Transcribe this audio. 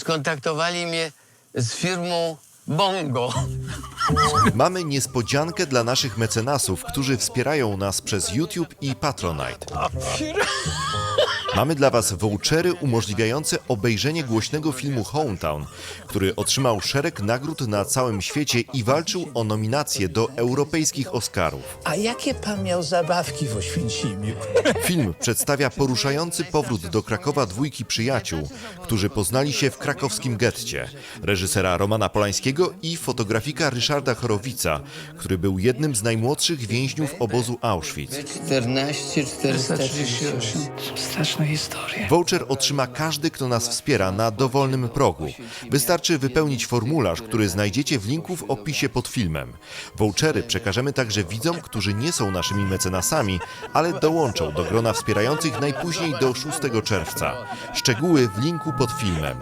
skontaktowali mnie z firmą Bongo. Mamy niespodziankę dla naszych mecenasów, którzy wspierają nas przez YouTube i Patronite. Mamy dla Was vouchery umożliwiające obejrzenie głośnego filmu Hometown, który otrzymał szereg nagród na całym świecie i walczył o nominacje do europejskich Oscarów. A jakie pan miał zabawki w Oświęcimiu? Film przedstawia poruszający powrót do Krakowa dwójki przyjaciół, którzy poznali się w krakowskim getcie. Reżysera Romana Polańskiego i fotografika Ryszarda Chorowica, który był jednym z najmłodszych więźniów obozu Auschwitz. 14, 438. Straszna historia. Voucher otrzyma każdy, kto nas wspiera na dowolnym progu. Wystarczy wypełnić formularz, który znajdziecie w linku w opisie pod filmem. Vouchery przekażemy także widzom, którzy nie są naszymi mecenasami, ale dołączą do grona wspierających najpóźniej do 6 czerwca. Szczegóły w linku pod filmem.